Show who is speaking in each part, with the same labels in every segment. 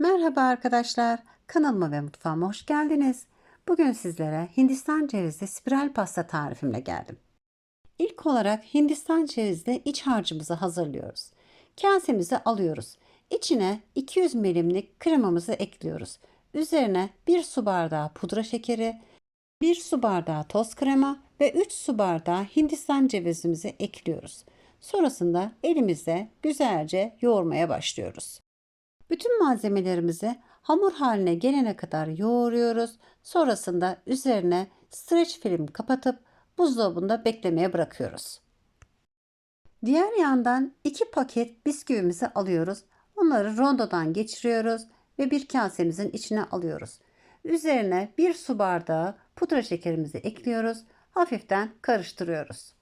Speaker 1: Merhaba arkadaşlar, kanalıma ve mutfağıma hoş geldiniz. Bugün sizlere Hindistan cevizli spiral pasta tarifimle geldim. İlk olarak Hindistan cevizli iç harcımızı hazırlıyoruz. Kasemizi alıyoruz. İçine 200 milimlik kremamızı ekliyoruz. Üzerine 1 su bardağı pudra şekeri, 1 su bardağı toz krema ve 3 su bardağı Hindistan cevizimizi ekliyoruz. Sonrasında elimizle güzelce yoğurmaya başlıyoruz. Bütün malzemelerimizi hamur haline gelene kadar yoğuruyoruz. Sonrasında üzerine streç film kapatıp buzdolabında beklemeye bırakıyoruz. Diğer yandan 2 paket bisküvimizi alıyoruz. Onları rondodan geçiriyoruz ve bir kasemizin içine alıyoruz. Üzerine 1 su bardağı pudra şekerimizi ekliyoruz. Hafiften karıştırıyoruz.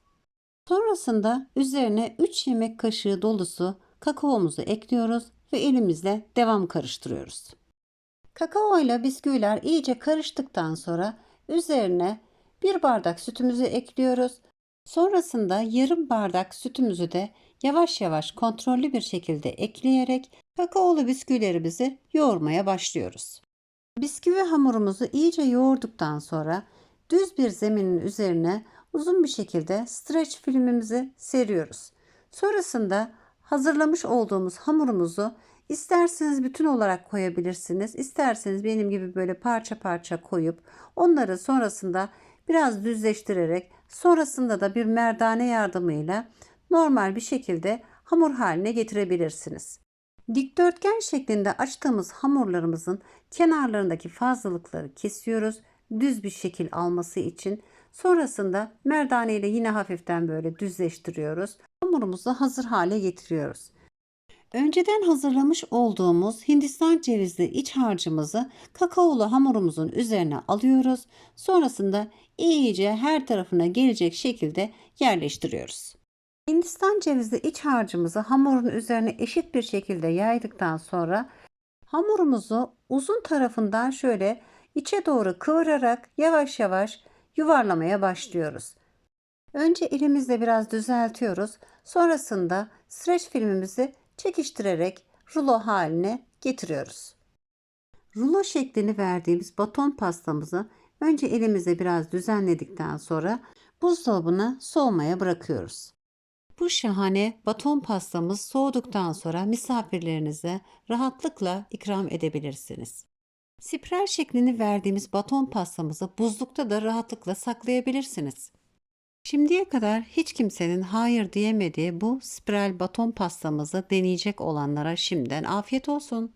Speaker 1: Sonrasında üzerine 3 yemek kaşığı dolusu kakaomuzu ekliyoruz ve elimizle devam karıştırıyoruz. Kakao ile bisküviler iyice karıştıktan sonra üzerine bir bardak sütümüzü ekliyoruz. Sonrasında yarım bardak sütümüzü de yavaş yavaş kontrollü bir şekilde ekleyerek kakaolu bisküvilerimizi yoğurmaya başlıyoruz. Bisküvi hamurumuzu iyice yoğurduktan sonra düz bir zeminin üzerine uzun bir şekilde streç filmimizi seriyoruz. Sonrasında hazırlamış olduğumuz hamurumuzu isterseniz bütün olarak koyabilirsiniz. İsterseniz benim gibi böyle parça parça koyup onları sonrasında biraz düzleştirerek sonrasında da bir merdane yardımıyla normal bir şekilde hamur haline getirebilirsiniz. Dikdörtgen şeklinde açtığımız hamurlarımızın kenarlarındaki fazlalıkları kesiyoruz. Düz bir şekil alması için sonrasında merdane ile yine hafiften böyle düzleştiriyoruz. Hamurumuzu hazır hale getiriyoruz. Önceden hazırlamış olduğumuz Hindistan cevizli iç harcımızı kakaolu hamurumuzun üzerine alıyoruz. Sonrasında iyice her tarafına gelecek şekilde yerleştiriyoruz. Hindistan cevizli iç harcımızı hamurun üzerine eşit bir şekilde yaydıktan sonra hamurumuzu uzun tarafından şöyle içe doğru kıvırarak yavaş yavaş yuvarlamaya başlıyoruz. Önce elimizle biraz düzeltiyoruz. Sonrasında streç filmimizi çekiştirerek rulo haline getiriyoruz. Rulo şeklini verdiğimiz baton pastamızı önce elimizle biraz düzenledikten sonra buzdolabına soğumaya bırakıyoruz. Bu şahane baton pastamız soğuduktan sonra misafirlerinize rahatlıkla ikram edebilirsiniz. Spiral şeklini verdiğimiz baton pastamızı buzlukta da rahatlıkla saklayabilirsiniz. Şimdiye kadar hiç kimsenin hayır diyemediği bu spiral baton pastamızı deneyecek olanlara şimdiden afiyet olsun.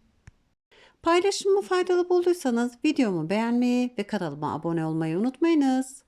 Speaker 1: Paylaşımımı faydalı bulduysanız videomu beğenmeyi ve kanalıma abone olmayı unutmayınız.